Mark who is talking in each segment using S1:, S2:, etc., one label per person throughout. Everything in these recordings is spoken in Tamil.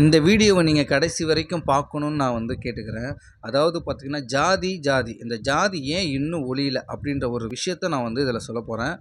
S1: இந்த வீடியோவை நீங்கள் கடைசி வரைக்கும் பார்க்கணுன்னு நான் வந்து கேட்டுக்கிறேன். அதாவது பார்த்திங்கன்னா ஜாதி ஜாதி. இந்த ஜாதி ஏன் இன்னும் ஒளியில் அப்படின்ற ஒரு விஷயத்த நான் வந்து இதில் சொல்ல போகிறேன்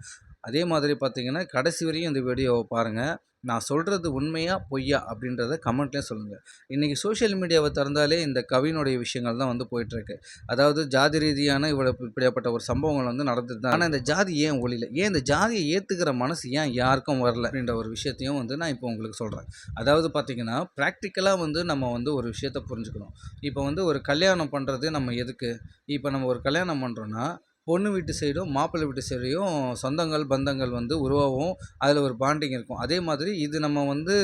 S1: அதே மாதிரி பார்த்திங்கன்னா கடைசி வரையும் இந்த வீடியோவை பாருங்கள் நான் சொல்கிறது உண்மையா பொய்யா அப்படின்றத கமெண்ட்லேயே சொல்லுங்கள் இன்றைக்கி சோஷியல் மீடியாவை திறந்தாலே இந்த கவினுடைய விஷயங்கள் தான் வந்து போயிட்டுருக்கு. அதாவது ஜாதி ரீதியான இவ்வளோ இப்படியாப்பட்ட ஒரு சம்பவங்கள் வந்து நடந்துட்டு தான் ஆனால் இந்த ஜாதி ஏன் ஒளியில் ஏன் இந்த ஜாதியை ஏற்றுக்கிற மனசு ஏன் யாருக்கும் வரல? அப்படின்ற ஒரு விஷயத்தையும் வந்து நான் இப்போ உங்களுக்கு சொல்கிறேன் அதாவது பார்த்திங்கன்னா ப்ராக்டிக்கலாக வந்து நம்ம வந்து ஒரு விஷயத்தை புரிஞ்சுக்கணும். இப்போ வந்து ஒரு கல்யாணம் பண்ணுறது நம்ம எதுக்கு? இப்போ நம்ம ஒரு கல்யாணம் பண்ணுறோன்னா பொண்ணு வீட்டு சைடும் மாப்பிள்ளை வீட்டு சைடையும் சொந்தங்கள் பந்தங்கள் வந்து உருவாகும் அதில் ஒரு பாண்டிங் இருக்கும். அதே மாதிரி இது நம்ம வந்து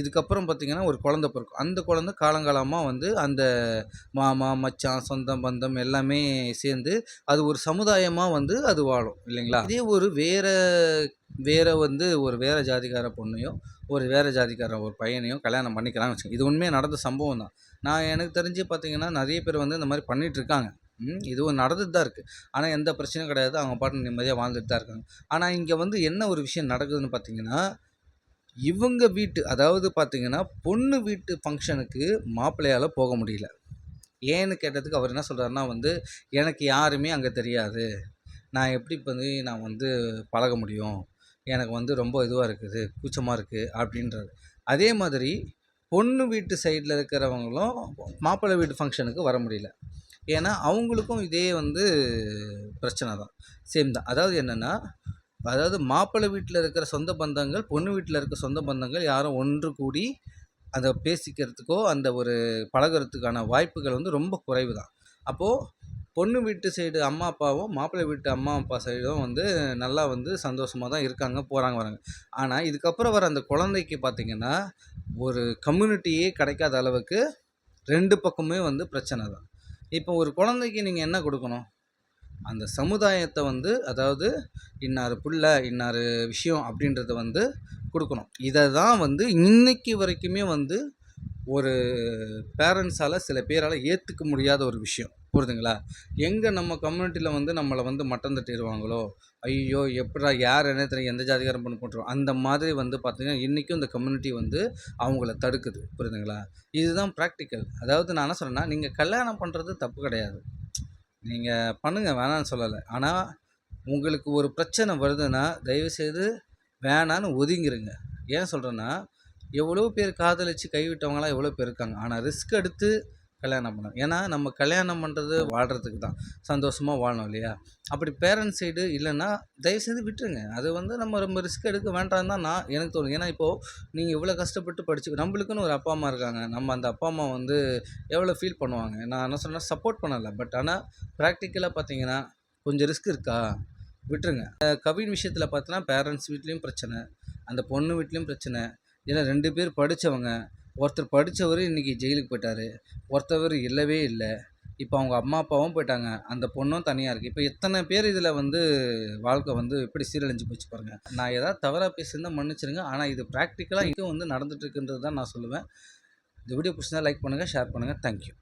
S1: இதுக்கப்புறம் பார்த்திங்கன்னா ஒரு குழந்த பிறக்கும். அந்த குழந்த காலங்காலமாக வந்து அந்த மாமா மச்சான் சொந்தம் பந்தம் எல்லாமே சேர்ந்து அது ஒரு சமுதாயமாக வந்து அது வாழும் இல்லைங்களா? இதே ஒரு வேறு வேறு வந்து ஒரு வேறு ஜாதிக்கார பொண்ணையும் ஒரு வேறு ஜாதிக்கார ஒரு பையனையும் கல்யாணம் பண்ணிக்கிறாங்க வச்சுக்கோங்க. இது உண்மையாக நடந்த சம்பவம் தான். நான் எனக்கு தெரிஞ்சு பார்த்திங்கன்னா நிறைய பேர் வந்து இந்த மாதிரி பண்ணிகிட்ருக்காங்க இதுவும் நடந்துட்டு தான் இருக்குது ஆனால் எந்த பிரச்சனையும் கிடையாது. அவங்க பாட்டு நிம்மதியாக வாழ்ந்துட்டு தான் இருக்காங்க. ஆனால் இங்கே வந்து என்ன ஒரு விஷயம் நடக்குதுன்னு பார்த்தீங்கன்னா இவங்க வீட்டு அதாவது பார்த்தீங்கன்னா பொண்ணு வீட்டு ஃபங்க்ஷனுக்கு மாப்பிள்ளையால் போக முடியல. ஏன்னு கேட்டதுக்கு அவர் என்ன சொல்கிறாருன்னா வந்து எனக்கு யாருமே அங்கே தெரியாது. நான் எப்படி வந்து நான் வந்து பழக முடியும்? எனக்கு வந்து ரொம்ப இதுவாக இருக்குது கூச்சமாக இருக்குது அப்படின்றது அதே மாதிரி பொண்ணு வீட்டு சைடில் இருக்கிறவங்களும் மாப்பிள்ளை வீட்டு ஃபங்க்ஷனுக்கு வர முடியல. ஏன்னா அவங்களுக்கும் இதே வந்து பிரச்சனை தான். சேம் தான். அதாவது என்னென்னா அதாவது மாப்பிள்ளை வீட்டில் இருக்கிற சொந்த பந்தங்கள் பொண்ணு வீட்டில் இருக்கிற சொந்த பந்தங்கள் யாரும் ஒன்று கூடி அதை பேசிக்கிறதுக்கோ அந்த ஒரு பழகிறதுக்கான வாய்ப்புகள் வந்து ரொம்ப குறைவு தான். அப்போது பொண்ணு வீட்டு சைடு அம்மா அப்பாவும் மாப்பிள்ளை வீட்டு அம்மா அப்பா சைடும் வந்து நல்லா வந்து சந்தோஷமாக தான் இருக்காங்க போகிறாங்க வராங்க. ஆனால் இதுக்கப்புறம் வர அந்த குழந்தைக்கு பார்த்திங்கன்னா ஒரு கம்யூனிட்டியே கிடைக்காத அளவுக்கு ரெண்டு பக்கமே வந்து பிரச்சனை தான். இப்போ ஒரு குழந்தைக்கு நீங்கள் என்ன கொடுக்கணும்? அந்த சமுதாயத்தை வந்து அதாவது இன்னார் புள்ள இன்னார் விஷயம் அப்படின்றத வந்து கொடுக்கணும். இதை தான் வந்து இன்னைக்கு வரைக்குமே வந்து ஒரு பேரண்ட்ஸால் சில பேரால் ஏற்றுக்க முடியாத ஒரு விஷயம். புரியுதுங்களா எங்கே நம்ம கம்யூனிட்டியில் வந்து நம்மளை வந்து மட்டம் தட்டிடுவாங்களோ ஐயோ எப்படா யார் என்ன தெரியும் எந்த ஜாதிகாரம் பண்ண போட்டுரும் அந்த மாதிரி வந்து பார்த்திங்கன்னா இன்றைக்கும் இந்த கம்யூனிட்டி வந்து அவங்கள தடுக்குது. புரியுதுங்களா இதுதான் ப்ராக்டிக்கல் அதாவது நான் என்ன சொன்னேன்னா நீங்கள் கல்யாணம் பண்ணுறது தப்பு கிடையாது. நீங்கள் பண்ணுங்கள் வேணான்னு சொல்லலை. ஆனால் உங்களுக்கு ஒரு பிரச்சனை வருதுன்னா தயவுசெய்து வேணான்னு ஒதுங்கிருங்க. ஏன் சொல்கிறேன்னா எவ்வளோ பேர் காதலிச்சு கைவிட்டவங்களாம் எவ்வளோ பேர் இருக்காங்க. ஆனால் ரிஸ்க் எடுத்து கல்யாணம் பண்ணணும். ஏன்னா நம்ம கல்யாணம் பண்ணுறது வாழ்கிறதுக்கு தான். சந்தோஷமாக வாழணும் இல்லையா? அப்படி பேரண்ட்ஸ் சைடு இல்லைன்னா தயவுசெய்து விட்டுருங்க. அது வந்து நம்ம ரொம்ப ரிஸ்க் எடுக்க வேண்டாம் தான் நான் எனக்கு தோணும் ஏன்னா இப்போது நீங்கள் இவ்வளோ கஷ்டப்பட்டு படிச்சு நம்மளுக்குன்னு ஒரு அப்பா அம்மா இருக்காங்க. நம்ம அந்த அப்பா அம்மா வந்து எவ்வளோ ஃபீல் பண்ணுவாங்க? நான் என்ன சொன்னால் சப்போர்ட் பண்ணலை. பட் ஆனால் ப்ராக்டிக்கலாக பார்த்தீங்கன்னா கொஞ்சம் ரிஸ்க் இருக்கா? விட்டுருங்க. கவின் விஷயத்தில் பார்த்தோன்னா பேரண்ட்ஸ் வீட்லேயும் பிரச்சனை அந்த பொண்ணு வீட்லேயும் பிரச்சனை. ஏன்னா ரெண்டு பேர் படித்தவங்க ஒருத்தர் படித்தவர் இன்றைக்கி ஜெயிலுக்கு போயிட்டார். ஒருத்தவர் இல்லவே இல்லை. இப்போ அவங்க அம்மா அப்பாவும் போயிட்டாங்க. அந்த பொண்ணும் தனியாக இருக்குது இப்போ எத்தனை பேர் இதில் வந்து வாழ்க்கை வந்து எப்படி சீரழிஞ்சு போச்சு பாருங்கள் நான் ஏதாவது தவறாக பேசியிருந்தால் மன்னிச்சிருங்க. ஆனால் இது ப்ராக்டிக்கலாக இங்கே வந்து நடந்துகிட்ருக்குன்றது தான் நான் சொல்லுவேன். இந்த வீடியோ பிடிச்சிருந்தா லைக் பண்ணுங்கள் ஷேர் பண்ணுங்கள் தேங்க்யூ